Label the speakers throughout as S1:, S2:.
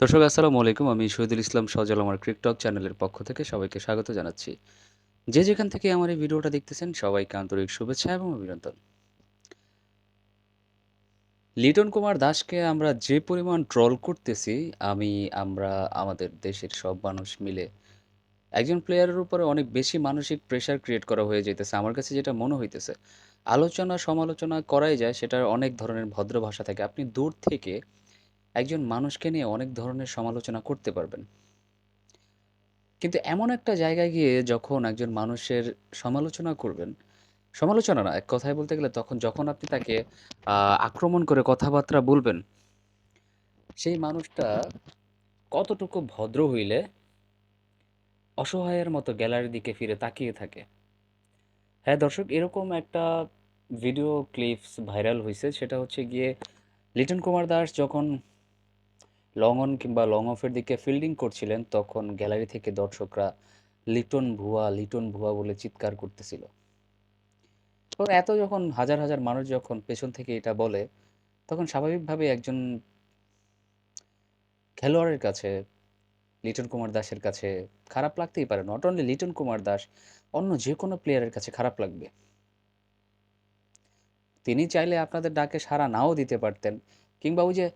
S1: দর্শক, আসসালামু আলাইকুম। আমি শহীদুল ইসলাম সজল, আমার ক্রিকটক চ্যানেলের পক্ষ থেকে সবাইকে স্বাগত জানাচ্ছি। যে যেখান থেকে আমার এই ভিডিওটা দেখতেছেন, সবাইকে আন্তরিক শুভেচ্ছা এবং অভিনন্দন। লিটন কুমার দাসকে আমরা যে পরিমাণ ট্রল করতেছি, আমি, আমরা, আমাদের দেশের সব মানুষ মিলে একজন প্লেয়ারের উপরে অনেক বেশি মানসিক প্রেশার ক্রিয়েট করা হয়ে যেতেছে আমার কাছে যেটা মনে হইতেছে। আলোচনা সমালোচনা করাই যায়, সেটার অনেক ধরনের ভদ্র ভাষা থাকে। আপনি দূর থেকে একজন মানুষকে নিয়ে অনেক ধরনের সমালোচনা করতে পারবেন। কিন্তু এমন একটা জায়গায় গিয়ে যখন একজন মানুষের সমালোচনা করবেন, সমালোচনা না, এক কথায় বলতে গেলে তখন যখন আপনি তাকে আক্রমণ করে কথাবার্তা বলবেন, সেই মানুষটা কতটুকু ভদ্র হইলে অসহায়ের মতো গ্যালারির দিকে ফিরে তাকিয়ে থাকে। হ্যাঁ দর্শক, এরকম একটা ভিডিও ক্লিপস ভাইরাল হয়েছে সেটা হচ্ছে গিয়ে লিটন কুমার দাস যখন লং অন কিংবা লং অফের দিকে ফিল্ডিং করছিলেন, তখন গ্যালারি থেকে দর্শকরা লিটন ভুয়া লিটন ভুয়া বলে চিৎকার করতেছিল। তো এত যখন হাজার হাজার মানুষ যখন পেছন থেকে এটা বলে, তখন স্বাভাবিকভাবে একজন খেলোয়াড়ের কাছে, লিটন কুমার দাসের কাছে খারাপ লাগতেই পারে। নট অনলি লিটন কুমার দাস, অন্য যে কোনো প্লেয়ারের কাছে খারাপ লাগবে। তিনি চাইলে আপনাদের ডাকে সাড়া নাও দিতে পারতেন, কিংবা ওই যে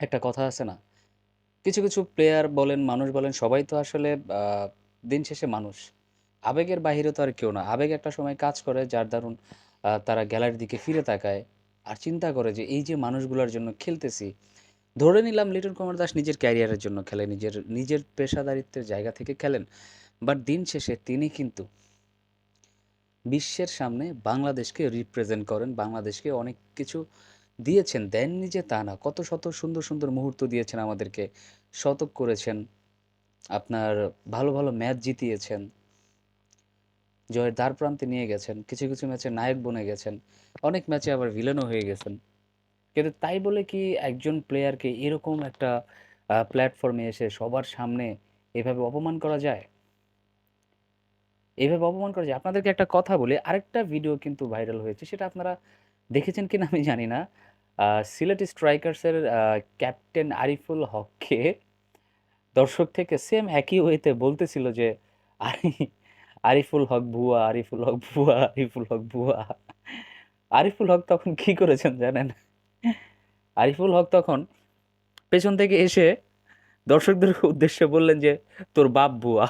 S1: একটা কথা আছে না? কিছু কিছু প্লেয়ার বলেন, মানুষ বলেন, সবাই তো আসলে দিন শেষে মানুষ। আবেগের বাইরে তো আর কেউ না। আবেগ একটা সময় কাজ করে, যার দারুণ তারা গ্যালারির দিকে ফিরে তাকায় আর চিন্তা করে যে এই যে মানুষগুলোর জন্য খেলতেছি, ধরে নিলাম লিটন কুমার দাস নিজের ক্যারিয়ারের জন্য খেলে, নিজের নিজের পেশাদারিত্বের জায়গা থেকে খেলেন। বাট দিন শেষে তিনি কিন্তু বিশ্বের সামনে বাংলাদেশকে রিপ্রেজেন্ট করেন, বাংলাদেশকে অনেক কিছু দিয়েছেন, দেননি যে তা না। কত শত সুন্দর সুন্দর মুহূর্ত দিয়েছেন আমাদেরকে। শতক করেছেন। আপনার ভালো ভালো ম্যাচ জিতিয়েছেন। জয়ের দ্বার প্রান্তে নিয়ে গেছেন। কিছু কিছু ম্যাচে নায়ক বনে গেছেন। অনেক ম্যাচে আবার ভিলেনও হয়ে গেছেন। কিন্তু তাই বলে কি একজন প্লেয়ারকে এরকম একটা প্ল্যাটফর্মে এসে সবার সামনে এভাবে অপমান করা যায়? এভাবে অপমান করা যায়? আপনাদেরকে একটা কথা বলি। আরেকটা ভিডিও কিন্তু ভাইরাল হয়েছে। সেটা আপনারা দেখেছেন কিনা আমি জানি না। সিলেট স্ট্রাইকার্সের ক্যাপ্টেন আরিফুল হককে দর্শক থেকে সেম একই ওয়েতে বলতেছিল যে, আরি, আরিফুল হক ভুয়া, আরিফুল হক ভুয়া, আরিফুল হক ভুয়া। আরিফুল হক তখন কি করেছেন জানেন? আরিফুল হক তখন পেছন থেকে এসে দর্শকদের উদ্দেশ্যে বললেন যে, তোর বাপ ভুয়া।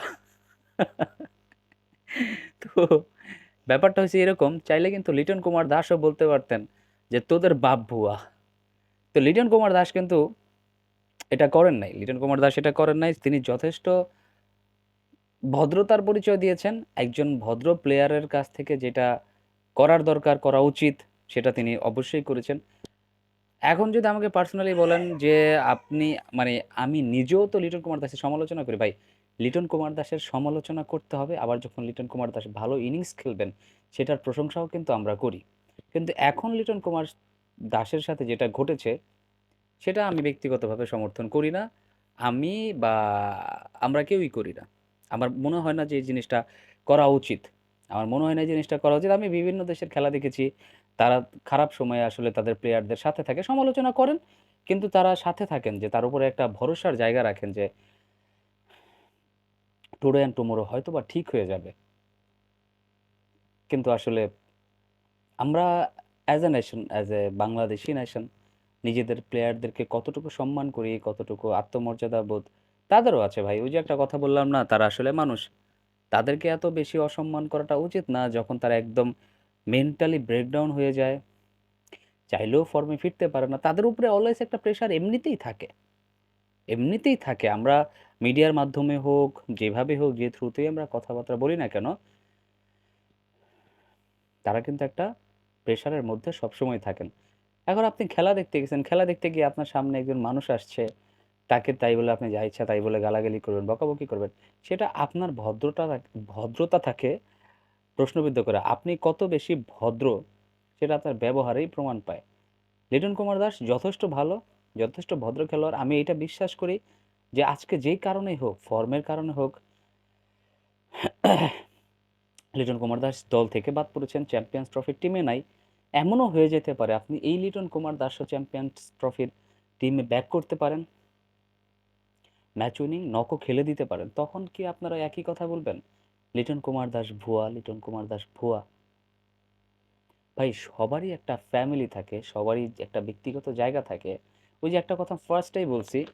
S1: তো ব্যাপারটা হচ্ছে এরকম, চাইলে কিন্তু লিটন কুমার দাসও বলতে পারতেন যে তোদের বাপ ভুয়া তো লিটন কুমার দাস কিন্তু এটা করেন নাই। লিটন কুমার দাস এটা করেন নাই। তিনি যথেষ্ট ভদ্রতার পরিচয় দিয়েছেন। একজন ভদ্র প্লেয়ারের কাছ থেকে যেটা করার দরকার, করা উচিত, সেটা তিনি অবশ্যই করেছেন। এখন যদি আমাকে পার্সোনালি বলেন যে আপনি মানে আমি নিজেও তো লিটন কুমার দাসের সমালোচনা করি। ভাই, লিটন কুমার দাসের সমালোচনা করতে হবে। আবার যখন লিটন কুমার দাস ভালো ইনিংস খেলবেন, সেটার প্রশংসাও কিন্তু আমরা করি। কিন্তু এখন লিটন কুমার দাসের সাথে যেটা ঘটেছে, সেটা আমি ব্যক্তিগতভাবে সমর্থন করি না। আমি বা আমরা কেউই করি না। আমার মনে হয় না যে এই জিনিসটা করা উচিত। আমার মনে হয় না জিনিসটা করা উচিত। আমি বিভিন্ন দেশের খেলা দেখেছি। তারা খারাপ সময়ে আসলে তাদের প্লেয়ারদের সাথে থাকে। সমালোচনা করেন, কিন্তু তারা সাথে থাকেন যে তার উপরে একটা ভরসার জায়গা রাখেন যে টুডে অ্যান্ড টুমোরো হয়তো বা ঠিক হয়ে যাবে। কিন্তু আসলে আমরা as a nation as a Bangladeshi nation নিজেদের প্লেয়ারদেরকে কতটুকু সম্মান করি, কতটুকু আত্মমর্যাদা বোধ, তাদেরও আছে ভাই। ওই যে একটা কথা বললাম না, তারা আসলে মানুষ। তাদেরকে এত বেশি অসম্মান করাটা উচিত না যখন তারা একদম মেন্টালি ব্রেকডাউন হয়ে যায়। চাইলেও ফর্মে ফিরতে পারে না। তাদের উপরে অলওয়েজ একটা প্রেশার এমনিতেই থাকে। এমনিতেই থাকে। আমরা মিডিয়ার মাধ্যমে হোক, যেভাবে হোক, যে থ্রুতেই আমরা কথাবার্তা বলি না কেন, তারা কিন্তু একটা প্রেশারের মধ্যে সবসময় থাকেন। এখন আপনি খেলা দেখতে গেছেন, খেলা দেখতে গিয়ে আপনার সামনে একজন মানুষ আসছে, তাকে তাই বলে আপনি যা ইচ্ছা তাই বলে গালাগালি করবেন, বকাবকি করবেন, সেটা আপনার ভদ্রতা ভদ্রতা থাকে প্রশ্নবিদ্ধ করে। আপনি কত বেশি ভদ্র সেটা আপনার ব্যবহারেই প্রমাণ পায়। লিটন কুমার দাস, যথেষ্ট ভালো, যথেষ্ট ভদ্র খেলোয়াড়। আমি এটা বিশ্বাস করি যে আজকে যেই কারণেই হোক, ফর্মের কারণে হোক, লিটন কুমার দাস দল থেকে বাদ পড়েছেন, চ্যাম্পিয়ন্স ট্রফির টিমে নাই। এমনও হয়ে যেতে পারে। আপনি এই লিটন কুমার দাসও চ্যাম্পিয়ন্স ট্রফির টিমে ব্যাক করতে পারেন। ম্যাচ উইনিং নকও খেলে দিতে পারেন। তখন কি আপনারা একই কথা বলবেন? লিটন কুমার দাস ভুয়া, লিটন কুমার দাস ভুয়া। ভাই, সবারই একটা ফ্যামিলি থাকে, সবারই একটা ব্যক্তিগত জায়গা থাকে। ওই যে একটা কথা ফার্স্টেই বলছি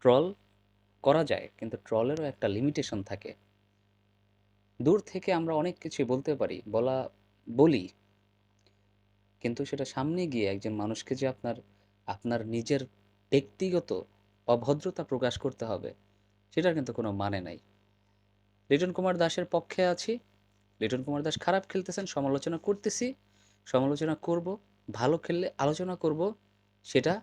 S1: ট্রল করা যায়, কিন্তু ট্রলেরও একটা লিমিটেশন থাকে। দূর থেকে আমরা অনেক কিছুই বলতে পারি। বলা বলি। কিন্তু সেটা সামনে গিয়ে একজন মানুষকে যে আপনার আপনার নিজের ব্যক্তিগত অভদ্রতা প্রকাশ করতে হবে, সেটার কিন্তু কোনো মানে নাই। লিটন কুমার দাসের পক্ষে আছি। লিটন কুমার দাস খারাপ খেলতেছেন, সমালোচনা করতেছি। সমালোচনা করব, ভালো খেললে আলোচনা করব, সেটা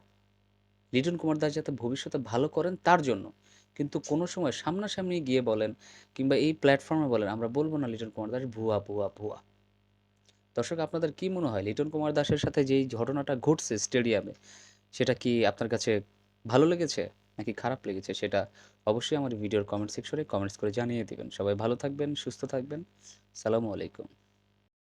S1: লিটন কুমার দাস যাতে ভবিষ্যতে ভালো করেন তার জন্য। কিন্তু কোনো সময় সামনাসামনি গিয়ে বলেন কিংবা এই প্ল্যাটফর্মে বলেন, আমরা বলব না লিটন কুমার দাস ভুয়া ভুয়া ভুয়া। দর্শক, আপনাদের কি মনে হয়? লিটন কুমার দাসের সাথে যেই ঘটনাটা ঘটছে স্টেডিয়ামে, সেটা কি আপনার কাছে ভালো লেগেছে নাকি খারাপ লেগেছে সেটা অবশ্যই আমার ভিডিওর কমেন্ট সেকশনে কমেন্টস করে জানিয়ে দেবেন। সবাই ভালো থাকবেন, সুস্থ থাকবেন। সালামু আলাইকুম।